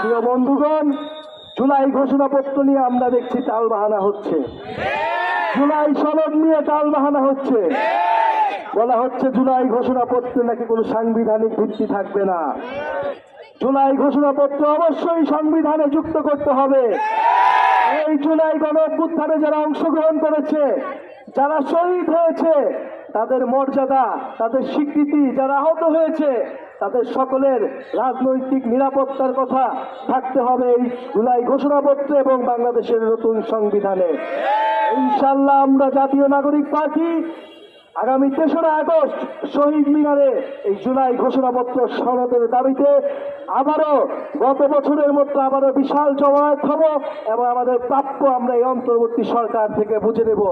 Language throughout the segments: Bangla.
প্রিয় বন্ধুগণ, জুলাই ঘোষণাপত্র নিয়ে আমরা দেখছি টাল বাহানা হচ্ছে। জুলাই সনদ নিয়ে টাল বাহানা হচ্ছে। বলা হচ্ছে জুলাই ঘোষণাপত্রে নাকি কোনো সাংবিধানিক ভিত্তি থাকবে না। জুলাই ঘোষণাপত্র অবশ্যই সংবিধানে যুক্ত করতে হবে। এই জুলাই গণ অভ্যুত্থানে যারা অংশগ্রহণ করেছে, যারা শহীদ হয়েছে, তাদের মর্যাদা, তাদের স্বীকৃতি, যারা আহত হয়েছে তাদের সকলের রাজনৈতিক নিরাপত্তার কথা থাকতে হবে এই জুলাই ঘোষণাপত্রে এবং বাংলাদেশের নতুন সংবিধানে। ইনশাল্লাহ আমরা জাতীয় নাগরিক পার্টি আগামী তেসরা আগস্ট শহীদ মিনারে এই জুলাই ঘোষণাপত্র সনদের দাবিতে আবারও গত বছরের মতো আবারও বিশাল জমায়েত হব এবং আমাদের প্রাপ্য আমরা এই অন্তর্বর্তী সরকার থেকে বুঝে নেব।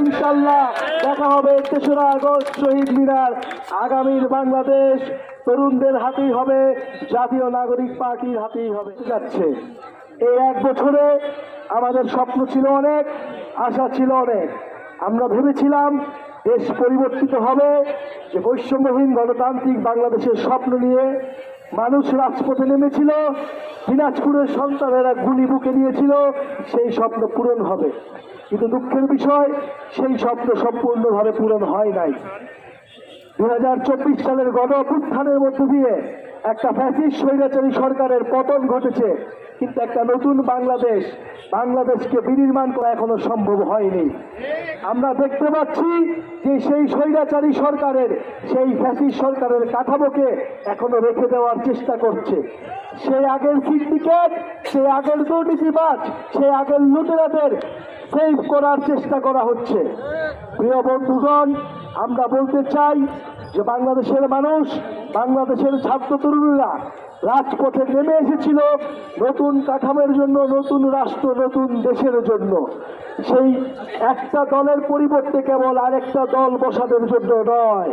ইনশাল্লাহ দেখা হবে তেসরা আগস্ট শহীদ মিনার আগামীর বাংলাদেশ তরুণদের হাতেই হবে, জাতীয় নাগরিক পার্টির হাতেই হবে। যাচ্ছে এই এক বছরে আমাদের স্বপ্ন ছিল অনেক, আশা ছিল অনেক। আমরা ভেবেছিলাম দেশ পরিবর্তিত হবে, যে বৈষম্যহীন গণতান্ত্রিক বাংলাদেশের স্বপ্ন নিয়ে মানুষ রাজপথে নেমেছিল, দিনাজপুরের সন্তানেরা গুলি বুকে নিয়েছিল, সেই স্বপ্ন পূরণ হবে। কিন্তু দুঃখের বিষয়, সেই স্বপ্ন সম্পূর্ণভাবে পূরণ হয় নাই। দু হাজার চব্বিশ সালের গণ অভ্যুত্থানের মধ্য দিয়ে একটা ফ্যাসিস্ট স্বৈরাচারী সরকারের পতন ঘটেছে, কিন্তু একটা নতুন বাংলাদেশ, বাংলাদেশকে বিনির্মাণ করা এখনও সম্ভব হয়নি। আমরা দেখতে পাচ্ছি যে সেই স্বৈরাচারী সরকারের, সেই ফ্যাসিস্ট সরকারের কাঠামোকে এখনও রেখে দেওয়ার চেষ্টা করছে। সেই আগের সিন্ডিকেট সেই আগের দুর্নীতিবাজ সেই আগের লুটেরাদের সেভ করার চেষ্টা করা হচ্ছে। প্রিয় বন্ধুগণ, আমরা বলতে চাই যে বাংলাদেশের মানুষ বাংলাদেশের ছাত্র তরুণীরা রাজপথে নেমে এসেছিল নতুন কাঠামোর জন্য, নতুন রাষ্ট্র, নতুন দেশের জন্য। সেই একটা দলের পরিবর্তে কেবল আরেকটা দল বসাদের জন্য নয়।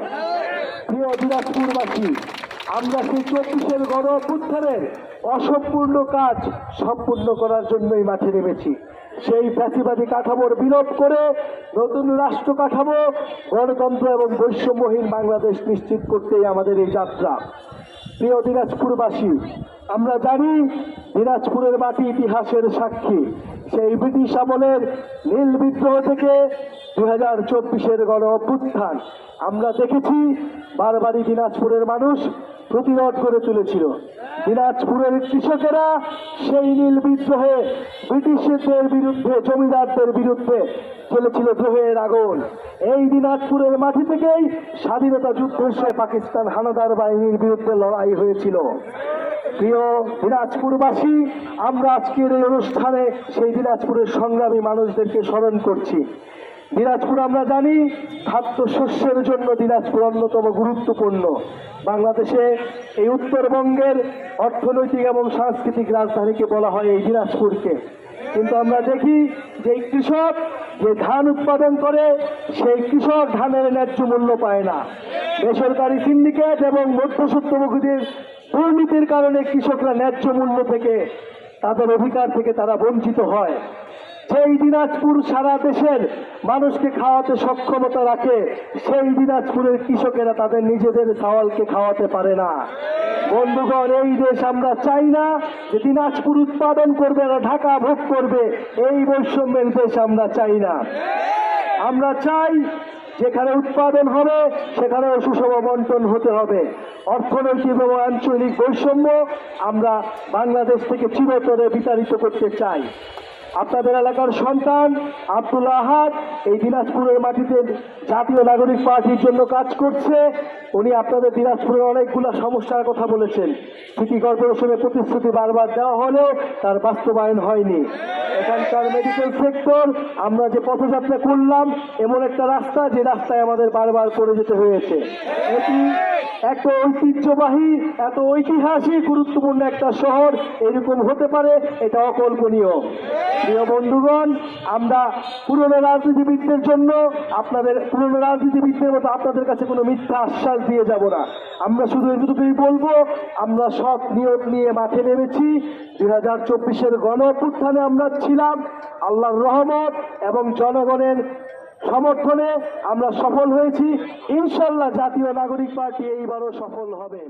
প্রিয় দিনাজপুরবাসী, আমরা সেই চব্বিশের গণ অভ্যুত্থানের অসম্পূর্ণ কাজ সম্পূর্ণ করার জন্যই মাঠে নেমেছি। সেই ফ্যাসিবাদী কাঠামোর বিলোপ করে নতুন রাষ্ট্র কাঠামো, গণতন্ত্র এবং বৈষম্যহীন বাংলাদেশ নিশ্চিত করতেই আমাদের এই যাত্রা। প্রিয় দিনাজপুরবাসী, আমরা জানি দিনাজপুরের মাটি ইতিহাসের সাক্ষী। সেই ব্রিটিশ আমলের নীল বিদ্রোহ থেকে দুই হাজার চব্বিশের গণ অভ্যুত্থান। আমরা দেখেছি বারবারই দিনাজপুরের মানুষ প্রতিরোধ করে চলেছিল দিনাজপুরের কৃষকেরা সেই নীল বিদ্রোহে ব্রিটিশদের বিরুদ্ধে, জমিদারদের বিরুদ্ধে চলেছিল দ্রোহের আগুন। এই দিনাজপুরের মাটি থেকেই স্বাধীনতা যুদ্ধের সময় পাকিস্তান হানাদার বাহিনীর বিরুদ্ধে লড়াই হয়েছিল। প্রিয় দিনাজপুরবাসী, আমরা আজকের এই অনুষ্ঠানে সেই দিনাজপুরের সংগ্রামী মানুষদেরকে স্মরণ করছি। দিনাজপুর আমরা জানি খাদ্য শস্যের জন্য দিনাজপুর অন্যতম গুরুত্বপূর্ণ। বাংলাদেশে এই উত্তরবঙ্গের অর্থনৈতিক এবং সাংস্কৃতিক রাজধানীকে বলা হয় এই দিনাজপুরকে। কিন্তু আমরা দেখি যে কৃষক যে ধান উৎপাদন করে, সেই কৃষক ধানের ন্যায্য মূল্য পায় না। বেসরকারি সিন্ডিকেট এবং মধ্যসত্ত্বভোগীদের দুর্নীতির কারণে কৃষকরা ন্যায্য মূল্য থেকে তাদের অধিকার থেকে তারা বঞ্চিত হয়। সেই দিনাজপুর সারা দেশের মানুষকে খাওয়াতে সক্ষমতা রাখে, সেই দিনাজপুরের কৃষকেরা তাদের নিজেদের চাওয়ালকে খাওয়াতে পারে না। বন্ধুগণ, এই দেশ আমরা চাই না যে দিনাজপুর উৎপাদন করবে না ঢাকা ভোগ করবে, এই বৈষম্যের দেশ আমরা চাই না। আমরা চাই যেখানে উৎপাদন হবে সেখানে সুষম বন্টন হতে হবে। অর্থনৈতিক এবং আঞ্চলিক বৈষম্য আমরা বাংলাদেশ থেকে চিরতরে বিতাড়িত করতে চাই। আপনাদের এলাকার সন্তান আব্দুল আহাদ এই দিনাজপুরের মাটিতে জাতীয় নাগরিক পার্টির জন্য কাজ করছে। উনি আপনাদের দিনাজপুরের অনেকগুলো সমস্যার কথা বলেছেন। সিটি কর্পোরেশনের প্রতিশ্রুতি বারবার দেওয়া হলেও তার বাস্তবায়ন হয়নি। এখানকার মেডিকেল সেক্টর আমরা যে পথযাত্রা করলাম, এমন একটা রাস্তা, যে রাস্তায় আমাদের বারবার করে যেতে হয়েছে। এটি এত ঐতিহ্যবাহী, এত ঐতিহাসিক, গুরুত্বপূর্ণ একটা শহর এরকম হতে পারে, এটা অকল্পনীয়। প্রিয় বন্ধুগণ, আমরা পুরনো রাজনীতিবিদদের জন্য আপনাদের, পুরনো রাজনীতিবিদদের মতো আপনাদের কাছে কোনো মিথ্যা আশ্বাস দিয়ে যাব না। আমরা শুধু এটুকুই বলব, আমরা সৎ নিয়ত নিয়ে মাঠে নেমেছি। দুই হাজার চব্বিশের গণ আমরা ছিলাম, আল্লাহর রহমত এবং জনগণের সমর্থনে আমরা সফল হয়েছি। ইনশাল্লাহ জাতীয় নাগরিক পার্টি এইবারও সফল হবে।